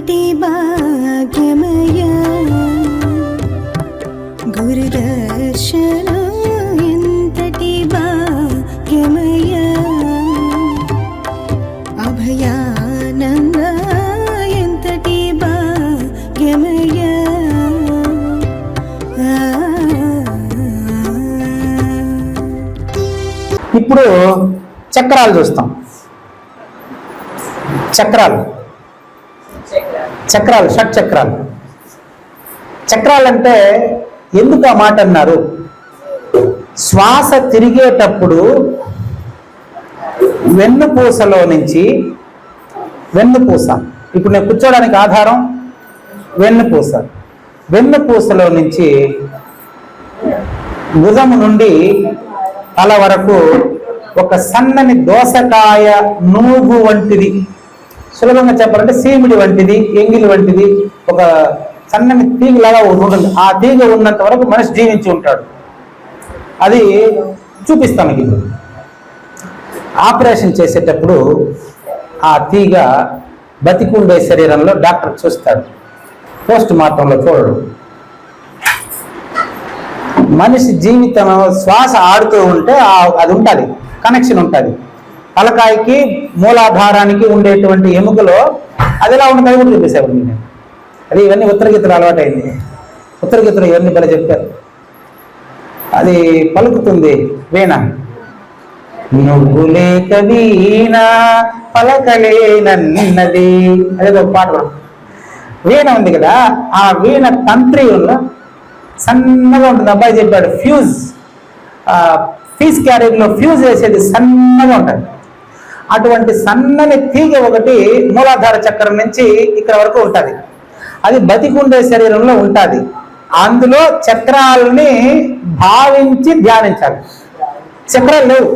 ఏటి భాగ్యమయా గురుదర్శనం ఎంతటి భాగ్యమయా అభయానంద ఎంతటి భాగ్యమయా ఇప్పుడు చక్రాలు చూస్తాం. చక్రాలు. చక్రాలు షట్ చక్రాలు. చక్రాలంటే ఎందుకు ఆ మాట అన్నారు? శ్వాస తిరిగేటప్పుడు వెన్నుపూసలో నుంచి వెన్నుపూస. ఇప్పుడు నేను కూర్చోడానికి ఆధారం వెన్నుపూస. వెన్నుపూసలో నుంచి భుజము నుండి తల వరకు ఒక సన్నని దోసకాయ నూగు వంటిది. సులభంగా చెప్పాలంటే సీమిడి వంటిది ఎంగిలి వంటిది ఒక సన్నని తీగలాగా ఒకటి ఉంటుంది. ఆ తీగ ఉన్నంత వరకు మనిషి జీవించి ఉంటాడు. అది చూపిస్తాను మీకు ఆపరేషన్ చేసేటప్పుడు ఆ తీగ బతికుండే శరీరంలో డాక్టర్ చూస్తాడు. పోస్ట్ మార్టంలో చూడడు. మనిషి జీవితం శ్వాస ఆడుతూ ఉంటే అది ఉంటుంది కనెక్షన్ ఉంటుంది తలకాయకి మూలాధారానికి ఉండేటువంటి ఎముకలో అది ఎలా ఉంటుంది కూడా చూపిస్తాను నేను అది ఇవన్నీ ఉత్తరగీతలు అలవాటైంది. ఉత్తరగీతలు ఇవన్నీ భలే చెప్పారు. అది పలుకుతుంది వీణ. నువ్వు లేక వీణ పలకలేనన్నది అదే ఒక పాట వీణ ఉంది కదా ఆ వీణ తంత్రిలో సన్నగా ఉంటుంది. అబ్బాయి చెప్పాడు ఫ్యూజ్. ఫీజ్ క్యారేజ్లో ఫ్యూజ్ వేసేది సన్నగా ఉంటుంది. అటువంటి సన్నని తీగ ఒకటి మూలాధార చక్రం నుంచి ఇక్కడ వరకు ఉంటుంది. అది బతికుండే శరీరంలో ఉంటుంది. అందులో చక్రాలని భావించి ధ్యానించాలి. చక్రాలు లేవు.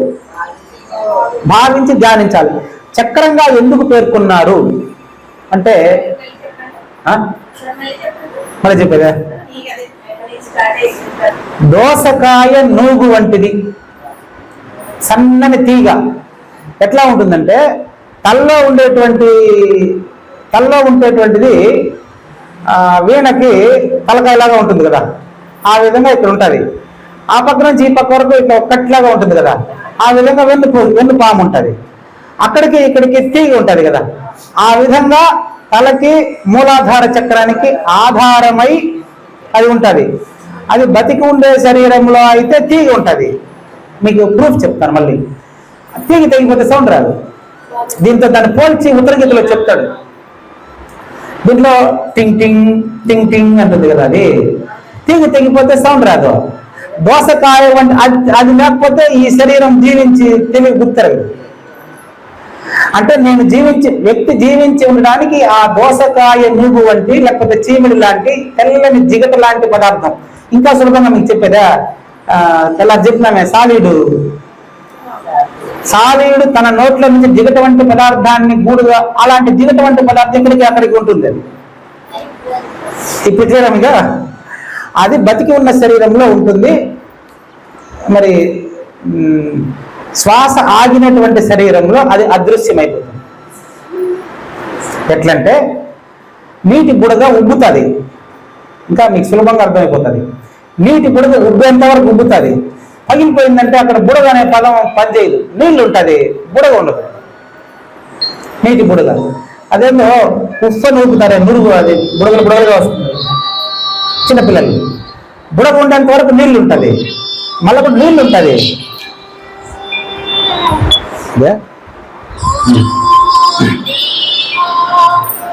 భావించి ధ్యానించాలి. చక్రంగా ఎందుకు పేర్కొన్నారు? అంటే మళ్ళీ చెప్పేదా. దోసకాయ నూగు వంటిది. సన్నని తీగ. ఎట్లా ఉంటుందంటే తల్లో ఉండేటువంటి తల్లో ఉండేటువంటిది వీణకి తలకాయలాగా ఉంటుంది కదా. ఆ విధంగా ఇక్కడ ఉంటుంది. ఆ పక్క నుంచి ఈ పక్క వరకు ఇట్లా ఒక్కట్లాగా ఉంటుంది కదా. ఆ విధంగా వెన్ను వెన్ను పాము ఉంటుంది. అక్కడికి ఇక్కడికి తీగ ఉంటుంది కదా. ఆ విధంగా తలకి మూలాధార చక్రానికి ఆధారమై అది ఉంటుంది. అది బతికి ఉండే శరీరంలో అయితే తీగ ఉంటుంది. మీకు ప్రూఫ్ చెప్తాను మళ్ళీ. తీగి తెగిపోతే సౌండ్ రాదు. దీంతో దాన్ని పోల్చి ఉత్తరగీతలో చెప్తాడు. దీంట్లో టింగ్ టింగ్ టింగ్ టింగ్ అంటుంది కదా అది. తీగి తెగిపోతే సౌండ్ రాదు. దోసకాయ వంటి అది అది లేకపోతే ఈ శరీరం జీవించి తెలివి గుర్తరగదు అంటే నేను జీవించి వ్యక్తి జీవించి ఉండడానికి ఆ దోసకాయ నూగు వంటి లేకపోతే చీమిడి లాంటి తెల్లని జిగట లాంటి పదార్థం. ఇంకా సులభంగా మీకు చెప్పేదా? ఆ, చెప్పినామే సాలీడు. సాలీడు తన నోట్ల నుంచి జిగట వంటి పదార్థాన్ని గూడుగా అలాంటి జిగట వంటి పదార్థం ఇక్కడికి అక్కడికి ఉంటుంది? అది ఇప్పుడు చేయడమిగా అది బతికి ఉన్న శరీరంలో ఉంటుంది. మరి శ్వాస ఆగినటువంటి శరీరంలో అది అదృశ్యమైపోతుంది. ఎట్లంటే నీటి బుడగ ఉబ్బుతుంది. ఇంకా మీకు సులభంగా అర్థమైపోతుంది. నీటి బుడగ ఉబ్బేంత వరకు ఉబ్బుతుంది. పగిలిపోయిందంటే అక్కడ బుడగ అనే పదం పనిచేయదు. నీళ్ళు ఉంటుంది బుడగ ఉండదు. నీటి బుడగ. అదేందో ఉఫ్ఫని నూపుతారే నురుగు అది బుడగలు బుడగలుగా వస్తుంది. చిన్నపిల్లలు బుడగ ఉండేంత వరకు నీళ్ళు ఉంటుంది మళ్ళీ కూడా నీళ్ళు ఉంటుంది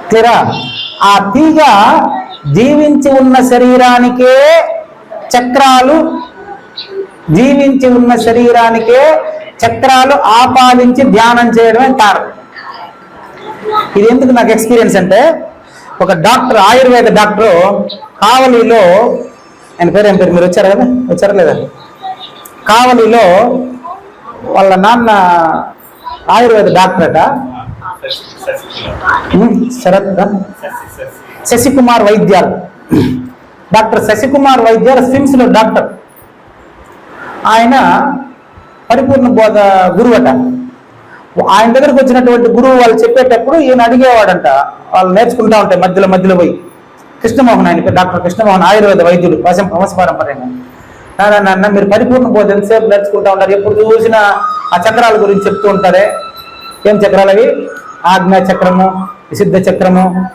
క్లియరా? ఆ తీగ జీవించి ఉన్న శరీరానికే చక్రాలు జీవించి ఉన్న శరీరానికే చక్రాలు ఆపాదించి ధ్యానం చేయడమే కారణం. ఇది ఎందుకు నాకు ఎక్స్పీరియన్స్ అంటే ఒక డాక్టర్ ఆయుర్వేద డాక్టర్ కావలిలో ఆయన పేరు ఏం పేరు మీరు వచ్చారు కదా? వచ్చారా లేదా? కావలిలో వాళ్ళ నాన్న ఆయుర్వేద డాక్టర్ అట. శరత్? శశికుమార్ వైద్యాలు. డాక్టర్ శశికుమార్ వైద్యాలు స్విమ్స్లో డాక్టర్. ఆయన పరిపూర్ణ బోధ గురువు అట ఆయన దగ్గరకు వచ్చినటువంటి గురువు వాళ్ళు చెప్పేటప్పుడు ఈయన అడిగేవాడంట. వాళ్ళు నేర్చుకుంటా ఉంటాయి మధ్యలో మధ్యలో పోయి. కృష్ణమోహన్ ఆయన డాక్టర్ కృష్ణమోహన్ ఆయుర్వేద వైద్యుడు వశం వంశ పారంపర్యంగా నాన్న నాన్న మీరు పరిపూర్ణ బోధ ఎంతసేపు నేర్చుకుంటా ఉంటారు ఎప్పుడు చూసినా ఆ చక్రాల గురించి చెప్తూ ఉంటారే. ఏం చక్రాలు అవి? ఆజ్ఞా చక్రము విశుద్ధ చక్రము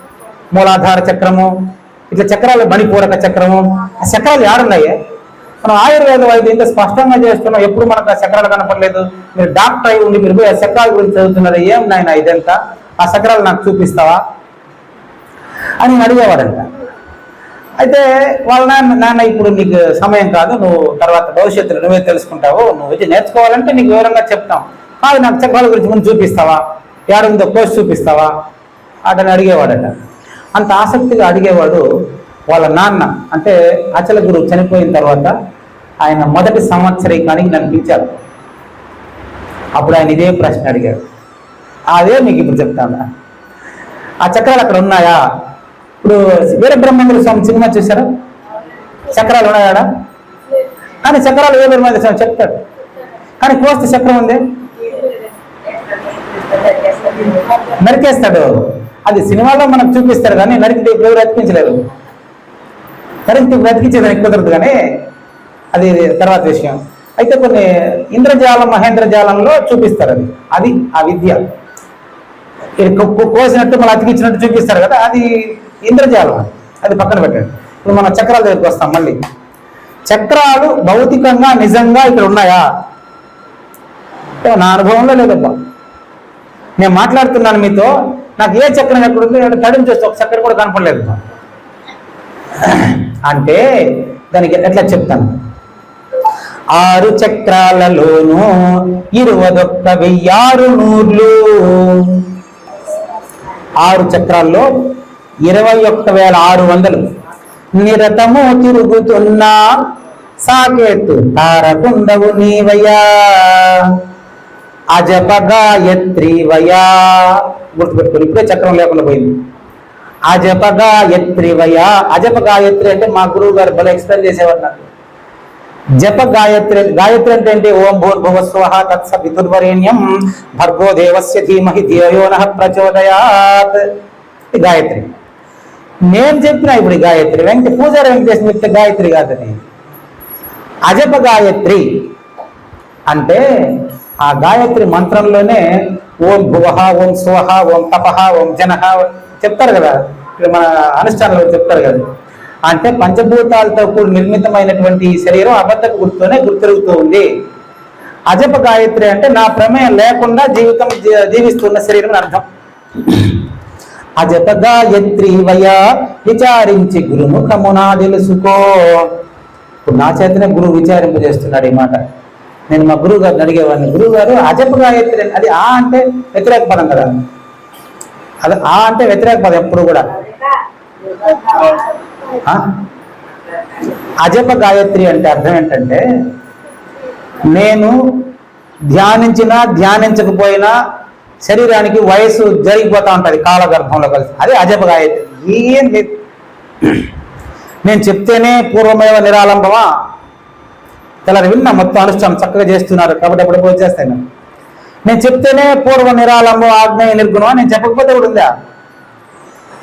మూలాధార చక్రము ఇట్లా చక్రాలు మణిపూరక చక్రము. ఆ చక్రాలు ఏడున్నాయి? మనం ఆయుర్వేద వైద్యం స్పష్టంగా చేస్తున్నాం. ఎప్పుడు మనకు ఆ చక్రాలు కనపడలేదు. మీరు డాక్టర్ అయి ఉండి మీరు పోయి ఆ చక్రాల గురించి చదువుతున్నారు. ఏం నాయన ఇదంతా? ఆ చక్రాలు నాకు చూపిస్తావా? అని నేను అడిగేవాడంట. అయితే వాళ్ళ నాన్న నాన్న ఇప్పుడు నీకు సమయం కాదు. నువ్వు తర్వాత భవిష్యత్తులో నువ్వే తెలుసుకుంటావు. నువ్వు వచ్చి నేర్చుకోవాలంటే నీకు వివరంగా చెప్తాం. కాదు నాకు చక్రాల గురించి ముందు చూపిస్తావా? ఏడుందో కోర్సు చూపిస్తావా? అటని అడిగేవాడట. అంత ఆసక్తిగా అడిగేవాడు వాళ్ళ నాన్న అంటే అచల గురువు చనిపోయిన తర్వాత ఆయన మొదటి సంవత్సరీకానికి నన్ను పిలిచారు. అప్పుడు ఆయన ఇదే ప్రశ్న అడిగాడు. అదే మీకు ఇప్పుడు చెప్తాను. ఆ చక్రాలు అక్కడ ఉన్నాయా? ఇప్పుడు వీరబ్రహ్మేంద్ర స్వామి సినిమా చూసారా చక్రాలు ఉన్నాయా? కానీ చక్రాలు వీరబ్రహ్మేంద్ర స్వామి చెప్తాడు. కానీ కోస్తే చక్రం ఉంది. నరికేస్తాడు. అది సినిమాలో మనకు చూపిస్తారు కానీ నరికి ఇప్పుడు ఎవరు అతికించలేరు నరికితే కుదరదు కానీ అది తర్వాత విషయం. అయితే కొన్ని ఇంద్రజాలం మహేంద్రజాలంలో చూపిస్తారు అది. అది ఆ విద్య. కోసినట్టు మళ్ళీ అతికించినట్టు చూపిస్తారు కదా అది ఇంద్రజాలం అది. పక్కన పెట్టండి. ఇప్పుడు మన చక్రాల దగ్గరికి వస్తాం మళ్ళీ. చక్రాలు భౌతికంగా నిజంగా ఇక్కడ ఉన్నాయా? నా అనుభవంలో లేదబ్బా. నేను మాట్లాడుతున్నాను మీతో. నాకు ఏ చక్రం ఎక్కడ ఉంది తడిని చూస్తే ఒక చక్రం కూడా కనపడలేదు. అంటే దానికి ఎట్లా చెప్తాను ఆరు చక్రాలలోను ఇరువదొక్క వెయ్యారు నూర్లు. ఆరు చక్రాల్లో ఇరవై ఒక్క వేల ఆరు వందలు. నిరతము తిరుగుతున్న సాకేతు తారకుండవు నీవయ్యా. అజప గాయత్రి వయా గుర్తుపెట్టుకుని ఇప్పుడే చక్రం లేకుండా పోయింది. అజప గాయత్రి వయా అజప గాయత్రి అంటే మా గురువు గారు భలే ఎక్స్ప్లెయిన్ చేసేవారు నాకు. జప గాయత్రి గాయత్రి అంటే ఏంటి? ఓం భూర్భువ తత్స తత్సవితుర్వరేణ్యం భర్గో దేవస్య ధీమహి ధియో ప్రచోదయాత్. గాయత్రి. నేను చెప్పిన ఇప్పుడు గాయత్రి. వెంకట పూజారి వెంకటేశ్వర మిత్ర గాయత్రి కాదని. అజప గాయత్రి అంటే ఆ గాయత్రి మంత్రంలోనే ఓం భువహ ఓం స్వహ ఓం తపహ ఓం జనహ చెప్తారు కదా ఇక్కడ మన అనుష్ఠానంలో చెప్తారు కదా. అంటే పంచభూతాలతో కూడి నిర్మితమైనటువంటి శరీరం అబద్ధపు గుర్తునే గుర్తిరుగుతూ ఉంది. అజప గాయత్రి అంటే నా ప్రమేయం లేకుండా జీవితం జీవిస్తున్న శరీరం అర్థం. అజప గాయత్రి వయా విచారించి గురుముఖమునా తెలుసుకో. ఇప్పుడు నా చేతనే గురువు విచారింపజేస్తున్నాడు ఈ మాట. నేను మా గురువు గారిని అడిగేవాడిని గురువు గారు అజప గాయత్రి అది ఆ అంటే వ్యతిరేక పదం కదా. అది ఆ అంటే వ్యతిరేక పదం ఎప్పుడు కూడా. అజప గాయత్రి అంటే అర్థం ఏంటంటే నేను ధ్యానించినా ధ్యానించకపోయినా శరీరానికి వయసు జరిగిపోతూ ఉంటుంది కాలగర్భంలో కలిసి. అదే అజప గాయత్రి. ఏం లేదు. నేను చెప్తేనే పూర్వమేవ నిరాలంబమా? తెల్లారి విన్నా మొత్తం అనుష్ఠానం చక్కగా చేస్తున్నారు. కాబట్టి అప్పుడు పూజ నేను. నేను చెప్తేనే పూర్వ నిరాళము ఆగ్నేయ నిర్గుణం నేను చెప్పకపోతే కూడా ఉందా?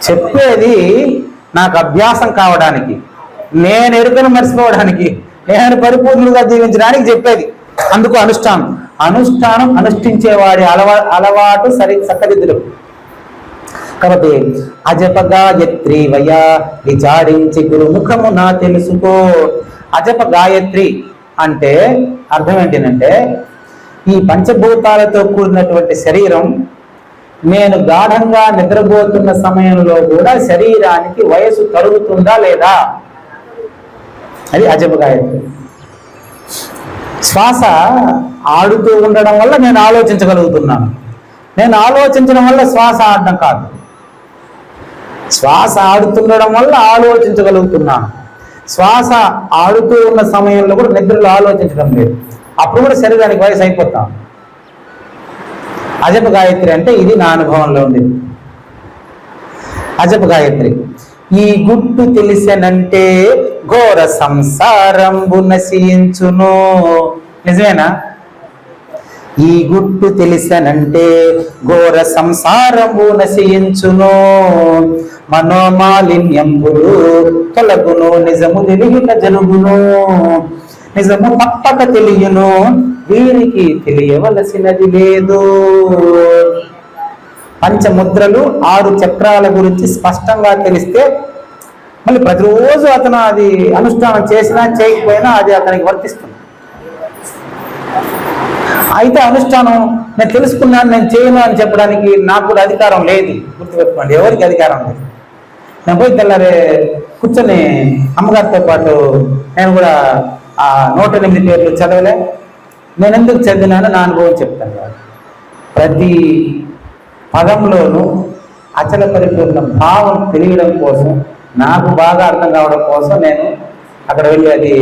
చెప్పేది నాకు అభ్యాసం కావడానికి నేను ఎరుకను మర్చిపోవడానికి నేను పరిపూర్ణులుగా జీవించడానికి చెప్పేది. అందుకు అనుష్ఠానం. అనుష్ఠానం అనుష్ఠించేవాడి అలవా అలవాటు సరి సక్కదిద్దులు కాబట్టి అజపగా గాయత్రి వయా విచారించి గురుముఖము నా తెలుసుకో. అజప గాయత్రి అంటే అర్థం ఏంటంటే ఈ పంచభూతాలతో కూడినటువంటి శరీరం నేను గాఢంగా నిద్రపోతున్న సమయంలో కూడా శరీరానికి వయసు తరుగుతుందా లేదా? అది అజప శ్వాస ఆడుతూ ఉండడం వల్ల నేను ఆలోచించగలుగుతున్నాను. నేను ఆలోచించడం వల్ల శ్వాస ఆడడం కాదు. శ్వాస ఆడుతుండడం వల్ల ఆలోచించగలుగుతున్నాను. శ్వాస ఆడుతూ ఉన్న సమయంలో కూడా నిద్రలో ఆలోచించడం లేదు. అప్పుడు కూడా శరీరానికి వయసు అయిపోతాం. అజప గాయత్రి అంటే ఇది నా అనుభవంలో ఉంది. అజప గాయత్రి ఈ గుట్టు తెలిసెనంటే ఘోర సంసారంబు నశించును. నిజమేనా? ఈ గుట్టు తెలిసనంటే ఘోర సంసారము నశించును. మనోమాలిన్యంబులు తొలగును నిజము తెలియక జరుగును. నిజము తప్పక తెలియను. వీరికి తెలియవలసినది లేదు. పంచముద్రలు ఆరు చక్రాల గురించి స్పష్టంగా తెలిస్తే మళ్ళీ ప్రతిరోజు అతను అది అనుష్ఠానం చేసినా చేయకపోయినా అది అతనికి వర్తిస్తుంది. అయితే అనుష్ఠానం నేను తెలుసుకున్నాను నేను చేయను అని చెప్పడానికి నాకు కూడా అధికారం లేదు. గుర్తుపెట్టుకోండి ఎవరికి అధికారం లేదు. నేను పోయి తెల్లారే కూర్చొని అమ్మగారితో పాటు నేను కూడా ఆ నూట ఎనిమిది పేర్లు చదవలే. నేను ఎందుకు చదివినాను నా అనుభవం చెప్తాను. ప్రతి పదంలోనూ అచల పరిపూర్ణ భావం తెలియడం కోసం నాకు బాగా అర్థం కావడం కోసం నేను అక్కడ వెళ్ళి అది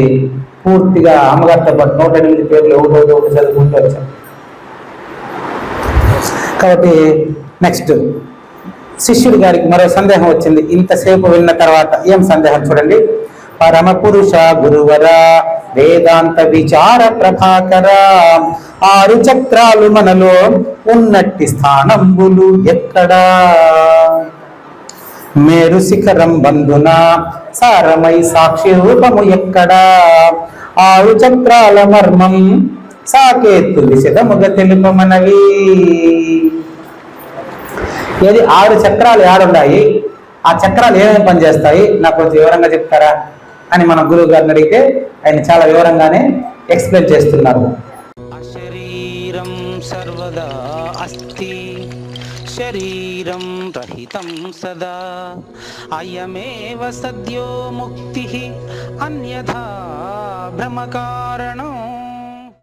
పూర్తిగా అమ్మగారితో పాటు నూట ఎనిమిది పేర్లు ఒకటి ఒకటి చదువుకుంటూ వచ్చాను. కాబట్టి నెక్స్ట్ శిష్యుడి గారికి మరో సందేహం వచ్చింది. ఇంతసేపు విన్న తర్వాత ఏం సందేహం చూడండి. పరమ పురుష గురువర వేదాంత విచార ప్రభాకర ఆరు చక్రాలు మనలో ఉన్నట్టి స్థానంబులు ఎక్కడా? మేరు శిఖరం బంధున సారమై సాక్షి రూపము ఎక్కడా? ఆరు చక్రాల మర్మం సాకేతు విశదముగ తెలుపమనవి. ఏది? ఆరు చక్రాలు ఏడున్నాయి ఆ చక్రాలు ఏమేమి పనిచేస్తాయి? నాకు కొంచెం వివరంగా చెప్తారా? అని మన గురువు గారిని అడిగితే ఆయన చాలా వివరంగానే ఎక్స్ప్లెయిన్ చేస్తున్నారు. శరీరం సర్వదా అస్తి. శరీరం రహితం సదా. అయమేవ సద్యో ముక్తి. అన్యథా భ్రమకారణం.